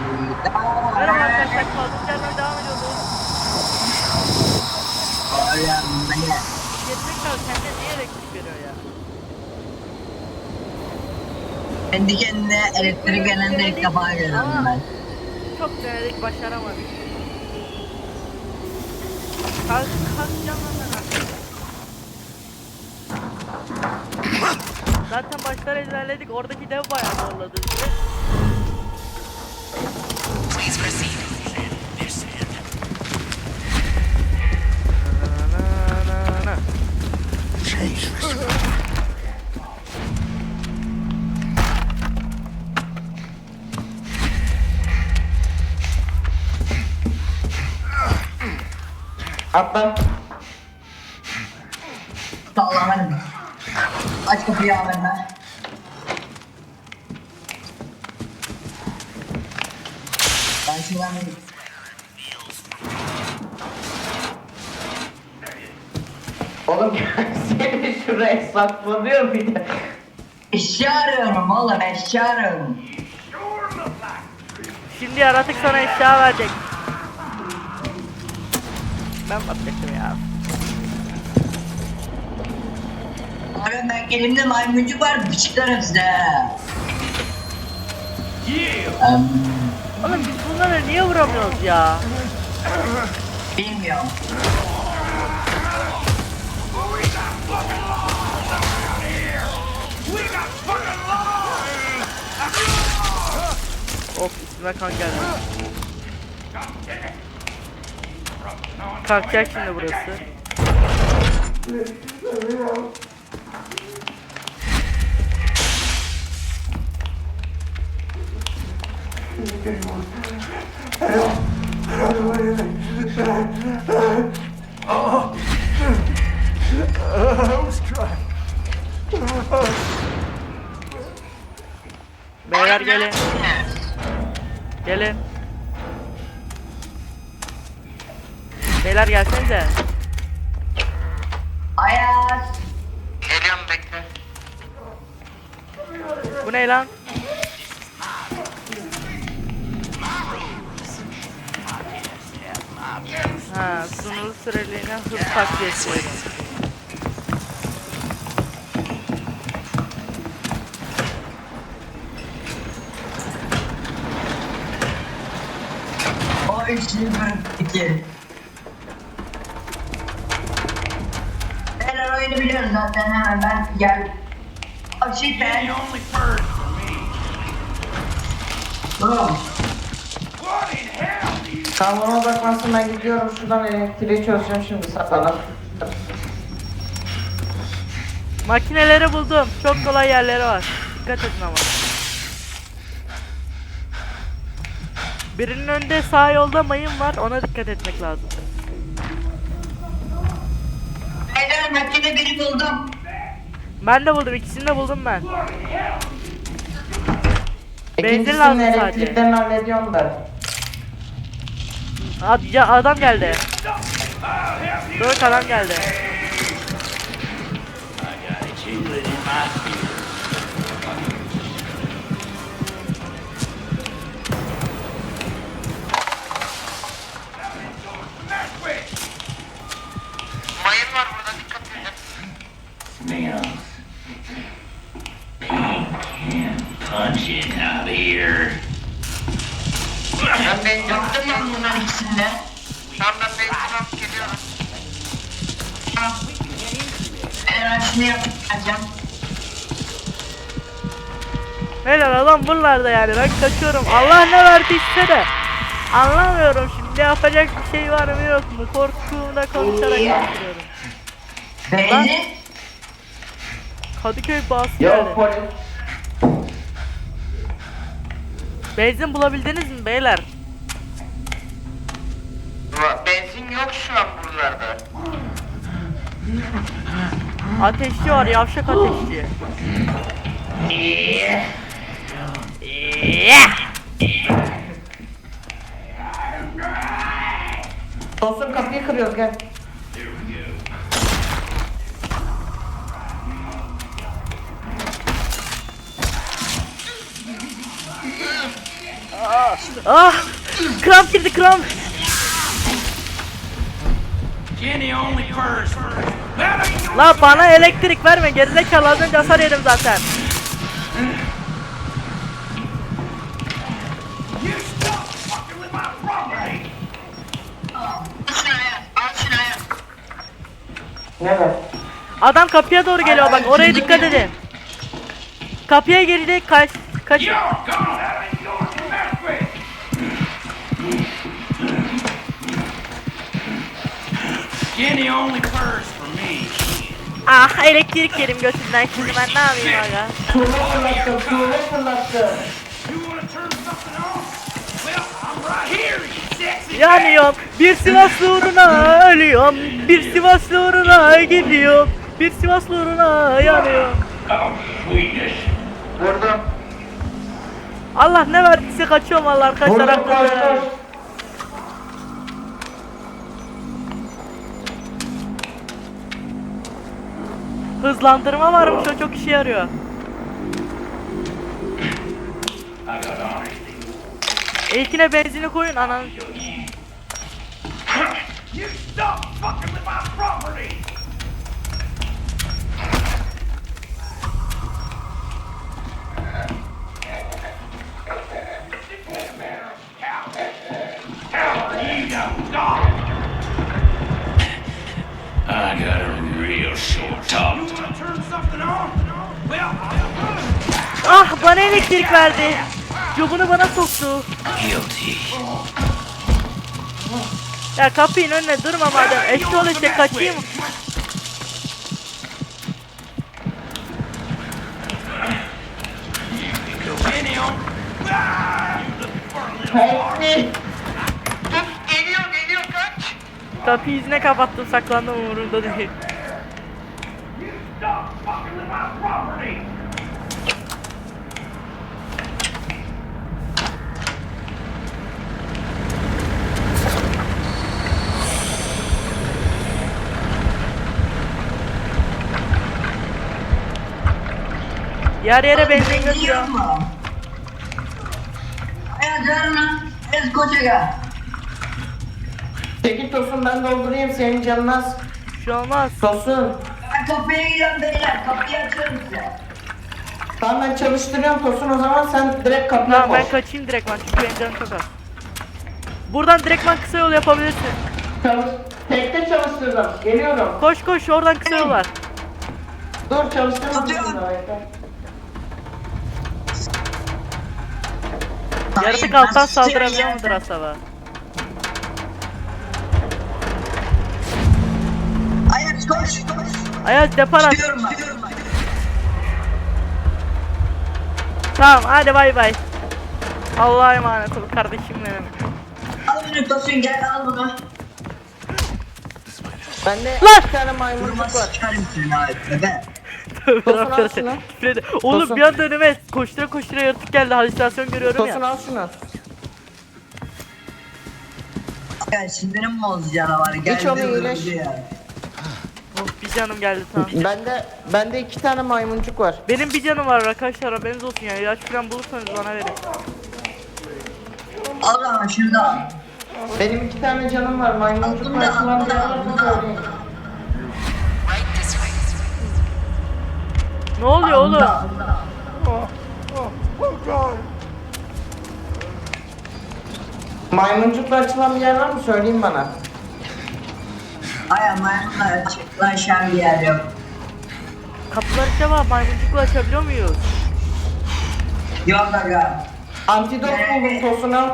Merhaba arkadaşlar kaldığımız yerden devam ediyoruz. Beni. Gerizekalı kendine niye elektrik veriyor ya? Kendi kendine elektrik elinde ilk defa görüyorum ben. Çok denedik başaramadık. Kalk kalkacağım lan ben artık. Zaten başlara ilerledik oradaki dev bayağı zorladı bizi. Atla. Sallamadım. Aç kapıyı abi ben. Ben şuradan Oğlum seni şuraya saklanıyor bir de. eşya arıyorum oğlum eşya arıyorum. Şimdi yaratık sana eşya verecek. Ben bakacaktım ya. Oğlum ben elimde maymuncuk var bıçıklarım size. Em, Oğlum biz bunlara niye vuramıyoruz ya? bilmiyorum. Üstüme kan geldi. Kalkacak şimdi burası. Beyler gelin. Gelin. Beyler gelsenize. Ayaz. Geliyorum bekle. Bu ne lan? Ha, sınırlı süreliğine hız takviyesi. O üçlü bir iki. Beyler oyunu biliyoruz zaten hemen ben gel. Açık ben. Oğlum. Tamam ona bakmasın ben gidiyorum şuradan elektriği çözeceğim şimdi saklanıp. Makineleri buldum. Çok kolay yerleri var. Dikkat edin ama. Birinin önünde sağ yolda mayın var. Ona dikkat etmek lazım. Beyler makine biri buldum. Ben de buldum. ikisini de buldum ben. Benzin lazım sadece. elektriklerini hallediyorum ben. Ad ya adam geldi. Dört adam geldi. Pungent out here. Ben benzin bunların ben alıp geliyorum. Şunu yapıp geleceğim. Adam buralarda yani ben kaçıyorum. Allah ne verdiyse de. Anlamıyorum şimdi yapacak bir şey var mı yok mu? Korkumda konuşarak konuşuyorum. Benzin. Kadıköy bastı Yok yani. Benzin bulabildiniz mi beyler? Benzin yok şu an buralarda. Ateşçi var yavşak ateşçi. Dostum kapıyı kırıyoruz gel. Ah, ah, kramp girdi kramp. La bana elektrik verme gerizekalı az önce hasar yedim zaten. Adam kapıya doğru geliyor bak oraya dikkat edin. Kapıya girdi kaç kaç. Jenny only first for me. Ah elektrik yedim götünden şimdi ben ne yapayım aga. Tuğla fırlattı, tuğla fırlattı. You wanna turn something on? Well, I'm right here, you sexy Yanıyorum bir Sivaslı uğruna ölüyorum. Bir Sivaslı uğruna gidiyorum. Bir Sivaslı uğruna yanıyorum. Allah ne verdiyse kaçıyorum Allah arkadaşlar. Vurdum koş hakkında. koş. Hızlandırma varmış o çok işe yarıyor. İlkine benzini koyun anan. You stop fucking with my property. I got a real short talk. Ah bana elektrik verdi. Cubunu bana soktu. Ya kapıyın önüne durma madem. Kaçayım. For a little Hey. Kapıyı yüzüne kapattım saklandım umurumda değil. Yer yere benzin götürüyor. Musun? Ayaklarına ez koçaga. Çekil Tosun ben doldurayım senin canın az. Bir şey olmaz. Tosun. Ben kapıya gidiyorum beyler. Kapıyı açıyorum size. Tamam ben çalıştırıyorum Tosun o zaman sen direkt kapıya Tamam ben koş. kaçayım direktman çünkü benim canım çok az. Buradan direktman kısa yol yapabilirsin. Çalış. Tekte çalıştırdım. Geliyorum. Koş koş oradan kısa yol var. Dur çalıştırdım. Atıyorum. Yaratık alttan saldırabiliyor mudur acaba? Ayak koş. koş. Ayaz depar at. Gidiyorum ben. Tamam hadi bay bay. Allah'a emanet ol kardeşim benim. Al bunu Tosun gel al bunu. Bende Lan! bir tane maymuncuk Vurma var. sikerim seni abi. Bebe. Tosun al şunu. Küfür ede- Oğlum Tosun. bir anda önüme koştura koştura yaratık geldi halüsinasyon görüyorum Tosun ya. al şunu. Gel sinirim mi oldu canavar? Gel Hiç onu iyileş. Oh, bir canım geldi tamam. Bende bende iki tane maymuncuk var. Benim bir canım var arkadaşlar haberiniz olsun yani ilaç falan bulursanız bana verin. Al al. Benim iki tane canım var. Maymuncuk Bunu da al, parçalan Ne oluyor oğlum? da al. Maymuncukla açılan bir yer var mı? Söyleyin bana. Ay maymunlar açık. Lan şu an bir yer yok. Kapıları acaba maymuncukla açabiliyor muyuz? Yok aga. Antidot buldum Tosun al.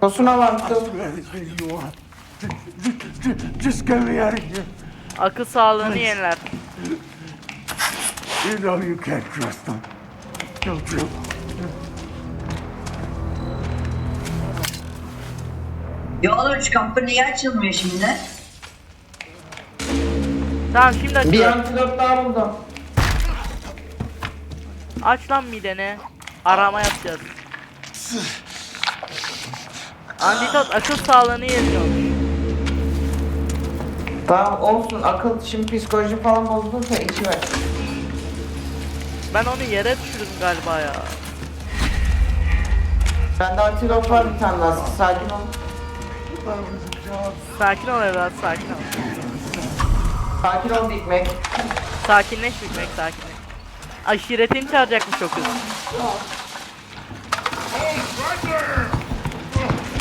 Tosun al antidot. you want. Just get me out of here. Akıl sağlığını yeniler. You know you can't trust them. Don't you? Ya oğlum şu kapı niye açılmıyor şimdi? Tamam şimdi Bir açıyorum. antidot daha buldum. Aç lan mideni. Arama yapacağız. Antitot akıl sağlığını yeniliyormuş. Tamam olsun akıl şimdi psikoloji falan bozduysa içi ver. Ben onu yere düşürdüm galiba ya. Bende antilop var bir tane daha. Sakin ol. Sakin ol evlat sakin ol. Sakin ol Big. Sakinleş Big sakinleş. Aşiretini çağıracakmış o kız.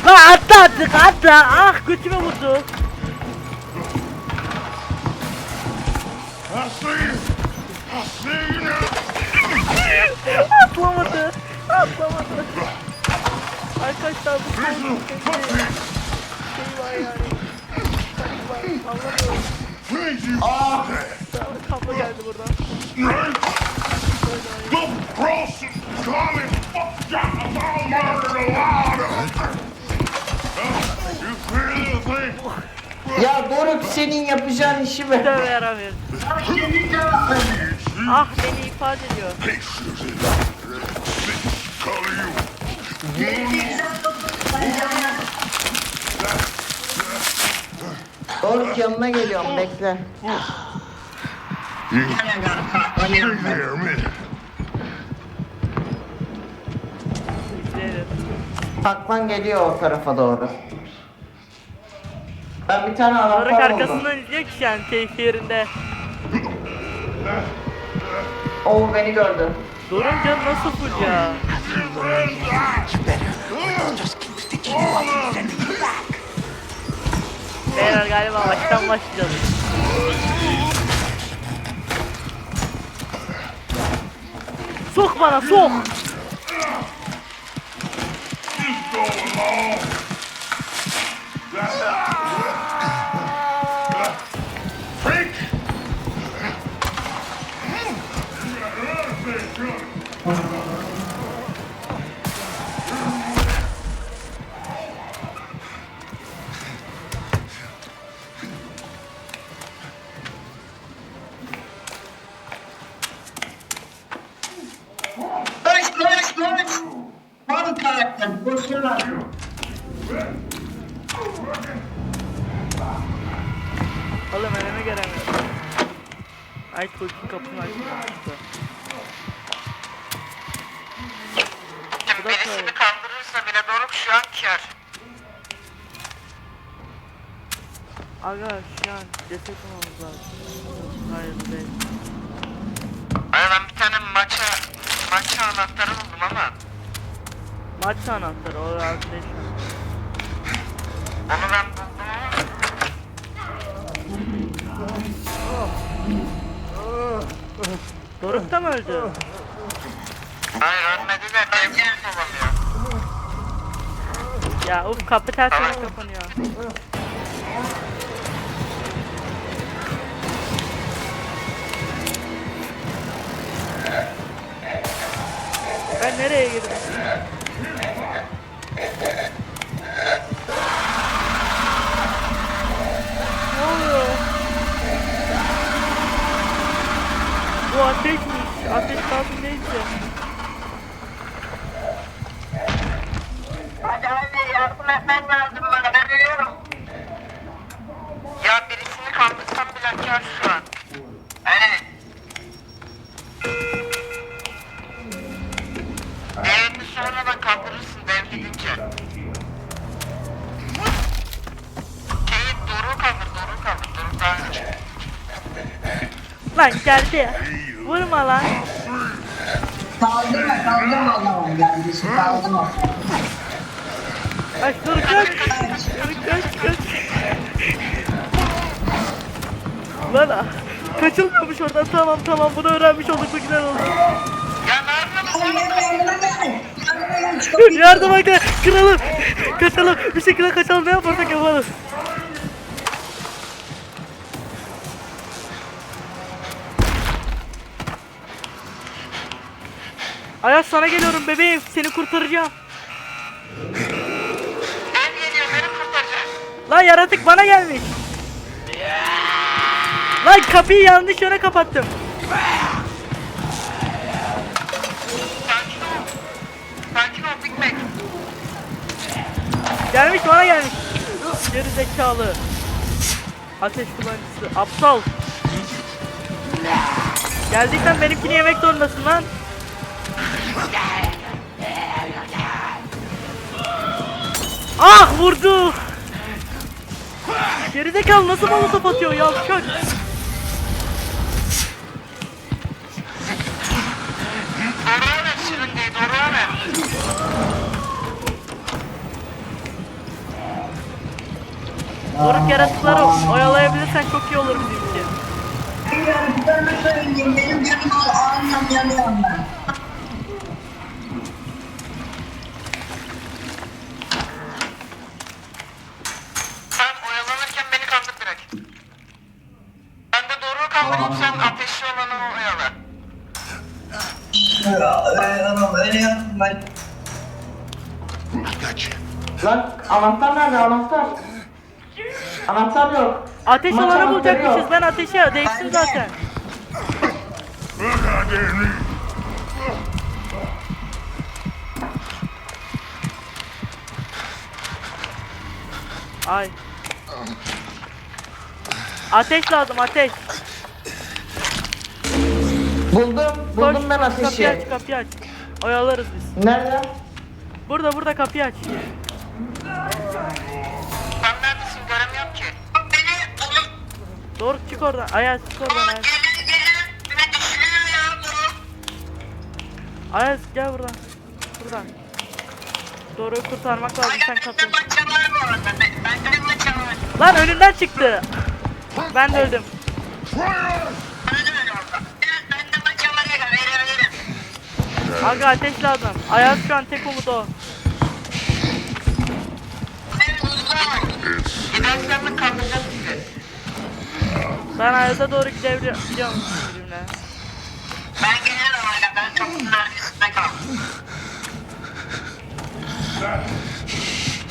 Lan atla artık atla. Ah götüme vurdu. Atlamadı. Atlamadı. Arkadaşlar bu sorunun şey var yani. Panik var. Anlamıyorum. You. Kablo geldi buradan. Double crossing, common fuck got us all murdered alive. You feel the thing? Ya Doruk senin yapacağın işi mi? Tövbe yaramıyor. Ah beni ifade ediyor. Doruk yanına geliyorum bekle. Taklan geliyor o tarafa doğru. Ben bir tane anahtar buldum. arkasından izliyor ki an keyfi yerinde. O beni gördü. Doruk can nasıl full ya? Beyler galiba baştan başlayacağız. Sok bana sok. Aga şu an ceset olmamız lazım. Hayır değil. Ay ben bir tane maça maça anahtarı buldum ama Maç anahtarı o lazım değil onu ben buldum. Doruk da mı öldü? Hayır ölmedi de benimki dolanıyor. Ya uf kapı tersine kapanıyor. Ben nereye girdim? Ne oluyor? Bu ateşmiş. Ateş lazım neyse. Hadi hadi yardım etmen lazım dur kaç. Kaç kaç. Lan ah, kaçılmıyormuş oradan tamam tamam bunu öğrenmiş olduk bu güzel oldu. Yardıma gel kıralım. Kaçalım bir şekilde kaçalım ne yaparsak yapalım. Ayaz sana geliyorum bebeğim seni kurtaracağım. Ben geliyor, beni kurtaracak. Lan yaratık bana gelmiş. Lan kapıyı yanlış yöne kapattım. Sakin ol. Sakin ol Big Mac. Gelmiş bana gelmiş. Geri zekalı. Ateş kullanıcısı. Aptal. Geldiysen benimkini yemek zorundasın lan. Ah vurdu. Gerizekalı nasıl molotof atıyor ya çok. Doğru evet şırıngayı doğru evet. Doruk yaratıkları oyalayabilirsen çok iyi olur bizim için. Benim canım ağzım yanıyorum ben. Anahtar nerede anahtar? Anahtar yok. Ateş Maç olanı anahtarı bulacakmışız. yok. Ben ateşe değiştim zaten. Ay. Ateş lazım ateş. Buldum. Koş, Buldum ben Kapıyı ateşi. aç kapıyı aç. Oyalarız biz. Nerede? Burada burada kapıyı aç. Doğru çık oradan. Ayaz çık oradan Ayaz. Ayaz gel buradan. Buradan. Doğruyu kurtarmak lazım sen var. Lan önünden çıktı. Ben de öldüm. Aga ateş lazım. Ayaz şu an tek umut o. Ben Ayaz'a doğru gidebiliyorum. Gidiyorum bizimle. Ben gelirim hala. Ben kapının arkasında kaldım.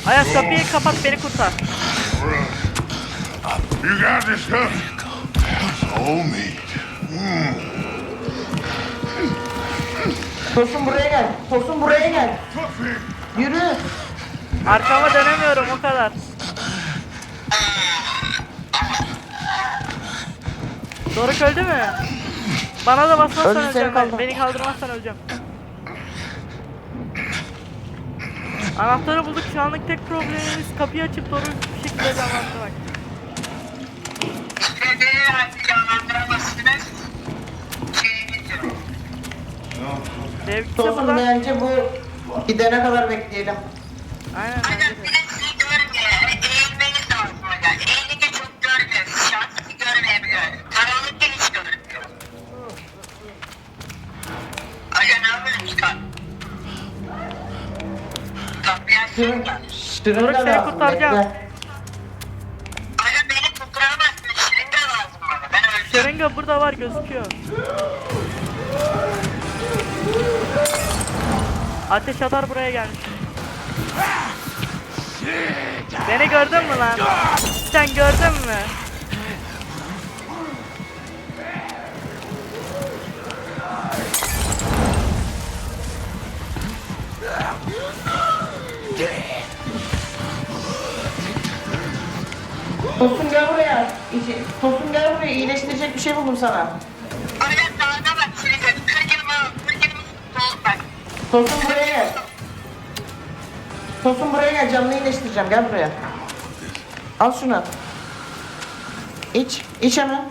Ayaz kapıyı kapat beni kurtar. You got this, huh? Soul meat. Tosun buraya gel. Tosun buraya gel. Yürü. Arkama dönemiyorum o kadar. Doruk öldü mü? Bana da basmazsan Öldü, seni öleceğim kaldır. Beni kaldırmazsan öleceğim. Anahtarı bulduk şu anlık tek problemimiz kapıyı açıp Doruk'u bir şekilde canlandırmak. İstediğini artık canlandıramazsınız. Sevgisi Tosun buradan. bence bu gidene kadar bekleyelim. Aynen Aynen Açsana. şırınga Doruk seni kurtaracağım. bekle. Aga beni kurtaramazsın. Şırınga lazım bana. Ben öleceğim. Şırınga burada var gözüküyor. Ateş atar buraya gelmiş. Beni gördün mü lan? Sen gördün mü? Tosun gel buraya. Tosun gel buraya. İyileştirecek bir şey buldum sana. Aga sağda bak. Al. Kırgınımı al. Bak. Tosun buraya gel. Tosun buraya gel. Canını iyileştireceğim. Gel buraya. Al şunu. İç. İç hemen.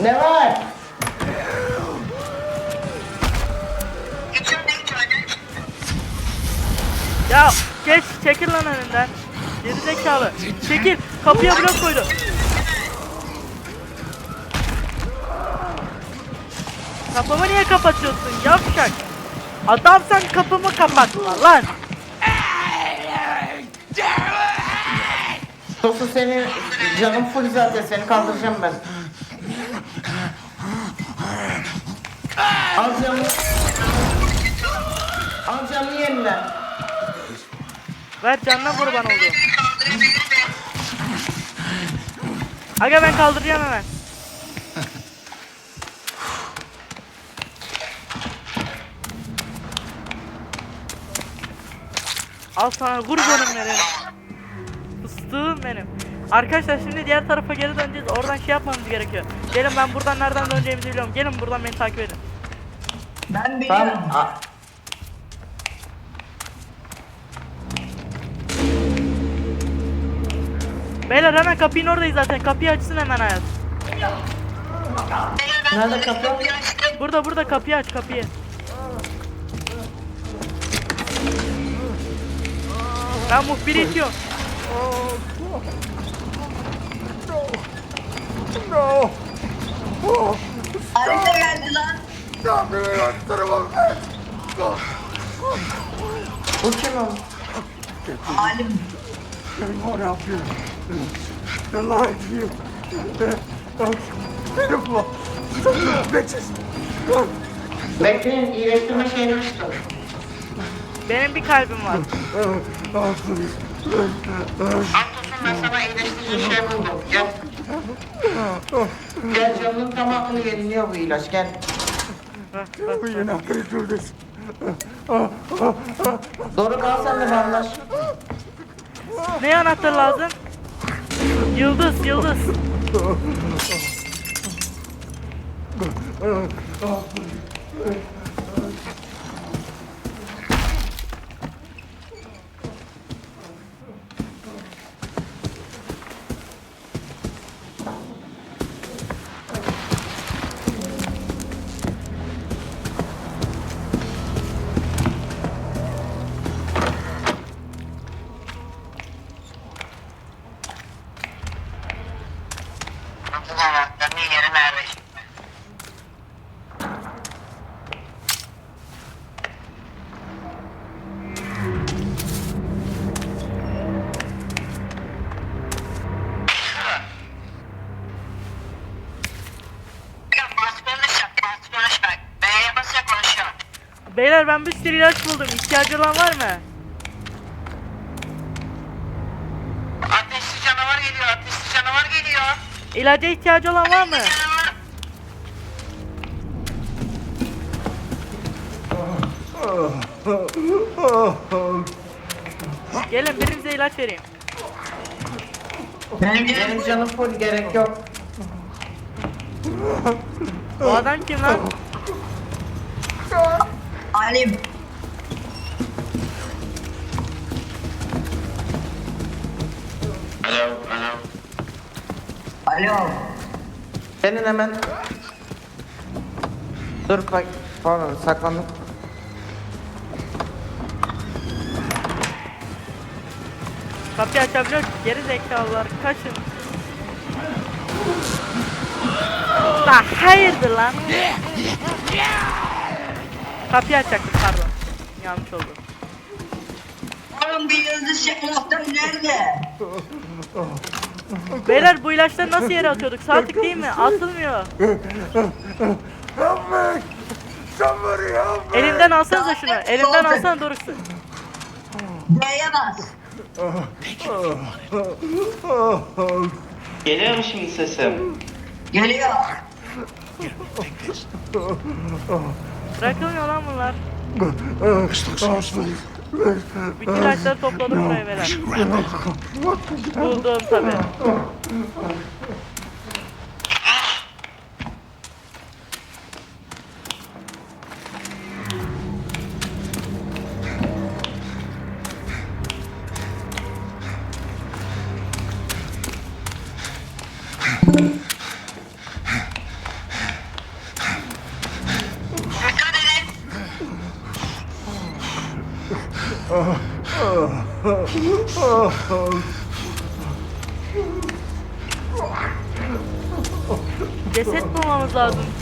Ne var? Ya geç çekil lan önünden. Geri zekalı. Çekil. Kapıya blok koydu. Kapımı niye kapatıyorsun yavşak? Adamsan kapımı kapatma lan. Tosun seni canım full zaten seni kaldıracağım ben. Al canını. Al yenile. Ver canına kurban oldu. Aga ben kaldıracağım hemen. Al sana kurbanım benim. Fıstığım benim. Arkadaşlar şimdi diğer tarafa geri döneceğiz. Oradan şey yapmamız gerekiyor. Gelin ben buradan nereden döneceğimizi biliyorum. Gelin buradan beni takip edin. Ben biliyorum. Tamam. Beyler hemen kapının oradayız zaten. Kapıyı açsın hemen hayat. Nerede kapı? Burada burada kapıyı aç kapıyı. Ben muhbiri itiyorum. No! Harita geldi lan. Stop me! Attırma beni! Bu kim o? Halim. To you. They're those pitiful son of bitches. Bekleyin iyileştirme şeyini tutun. Benim bir kalbim var. Antos'un ben sana iyileştirici şey buldum. Gel. Gel canının tamamını yeniliyor bu ilaç gel. You're not gonna do this. Doğru kal sen de. Ne anahtar lazım? Yıldız yıldız. Beyler ben bir sürü ilaç buldum. İhtiyacı olan var mı? Ateşli canavar geliyor, ateşli canavar geliyor. İlaca ihtiyacı olan var mı? Canavar. Gelin birinize ilaç vereyim. Benim Benim canım full gerek yok. Bu adam kim lan? Halim. Alo, alo. Alo. Senin hemen... Dur bak. Pardon saklandım. Kapıyı açabiliyor musun? Geri zekalılar kaçın. Lan hayırdır lan? Kapıyı açacaktım pardon. Yanlış oldu. Oğlum bir yıldız şeklaftan nerede? Beyler bu ilaçları nasıl yere atıyorduk? Sağ tık değil mi? Atılmıyor. Help me! Somebody help me! Elimden alsanıza şunu. Elimden alsana doğrusu. D'ye bas. Geliyor mu şimdi sesim? Geliyor. Bırakılmıyor lan bunlar. Bütün ilaçları topladım buraya beyler. Buldum tabi.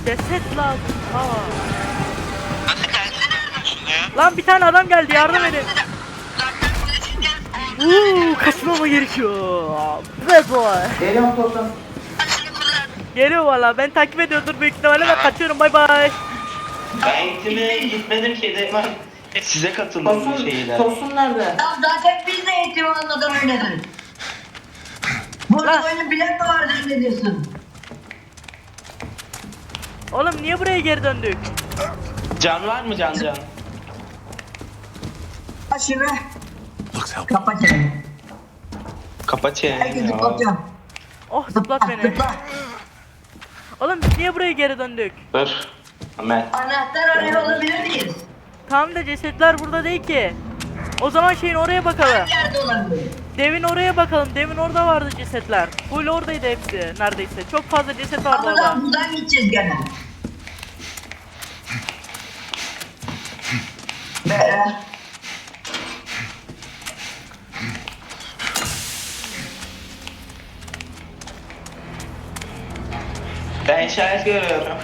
Ceset lazım. Açılıyor? Lan bir tane adam geldi yardım edin. Uuu kaçmama gerekiyor. Bad boy. Geliyorum kullan. Geliyor valla ben takip ediyordur büyük ihtimalle ben kaçıyorum bay bay. Ben eğitime gitmedim ki de ben size katıldım bu şeyler. Tosun nerede? Ya zaten biz de eğitim almadan oynadık. Burada oyunu bilen mi var zannediyorsun? Oğlum niye buraya geri döndük? Can var mı can can? Ha şunu. Kapa çeneni. Kapa çeneni Herkesi ya. kapatıyorum. Oh zıplat beni. Zıpla. Oğlum biz niye buraya geri döndük? Dur. Hemen. Anahtar arıyor olabilir miyiz? Tam da cesetler burada değil ki. O zaman şeyin oraya bakalım. Devin oraya bakalım. Devin orada vardı cesetler. Full oradaydı hepsi neredeyse. Çok fazla ceset vardı orada. Buradan buradan gideceğiz gene. Be. Ben işaret görüyorum.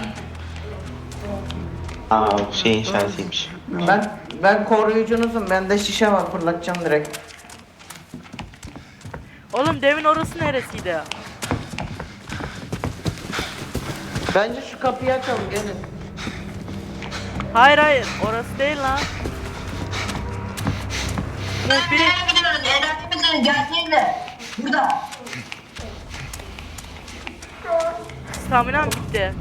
Aa bu şeyin işaretiymiş. Ben ben koruyucunuzum. Bende şişe var fırlatacağım direkt. Oğlum devin orası neresiydi? Bence şu kapıyı açalım gelin. Hayır hayır orası değil lan. Muhbiri Nereye gidiyoruz? Enayi misiniz? Gerçeğinde. Burada. staminam bitti.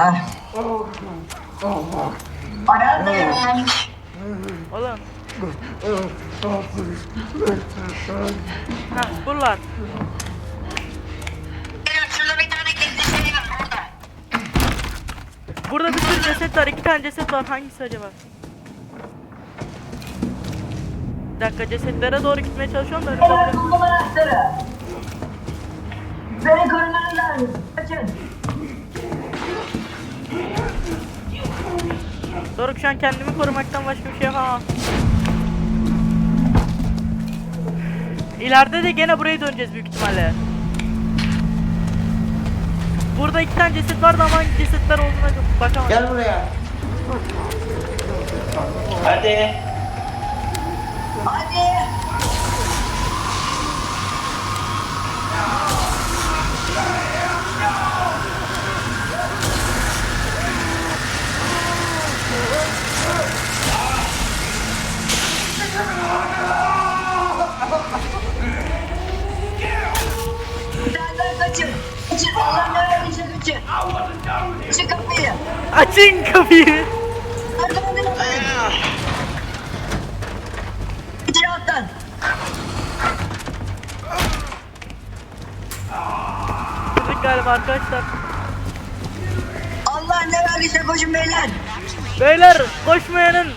Ah. Aradın. Oğlum. Ha buralar. Şurada bir tane gizli şey var orada. Burada bir sürü ceset var. iki tane ceset var. Hangisi acaba? Bir dakika cesetlere doğru gitmeye çalışıyorum da önümde biri- buldum anahtarı. Beni korumanız lazım. Kaçın. Doruk şu an kendimi korumaktan başka bir şey yapamam. İleride de gene buraya döneceğiz büyük ihtimalle. Burada iki tane ceset vardı ama hangi cesetler olduğuna bakamadım. Gel buraya. Hadi. Hadi. Senden kaçın. Kaçın. Allah ne verdiyse kaçın. Açın kapıyı. Açın kapıyı. İçeri atlan. Kırdık galiba arkadaşlar. Allah ne verdiyse koşun beyler. Beyler koşmayanın.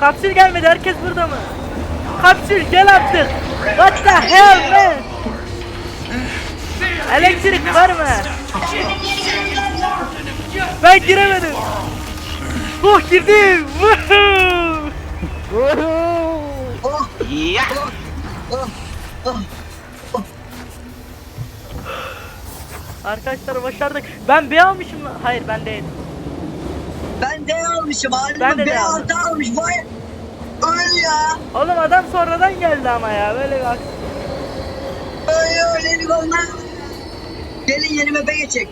Kapsül gelmedi herkes burada mı? Kapsül gel artık. What the hell man? Elektrik var mı? Ben giremedim. Oh girdim. Arkadaşlar başardık. Ben B almışım. Hayır ben değil. Ben D almışım Ben de D B aldım. almış vay Öl ya Oğlum adam sonradan geldi ama ya. Böyle bir aks- Öl öl elim olmaz Gelin yeni map'e geçecek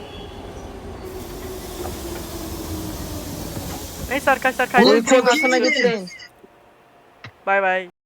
Neyse arkadaşlar Uyku kaydettim. odasına gidin. gitmeyin. Bay bay.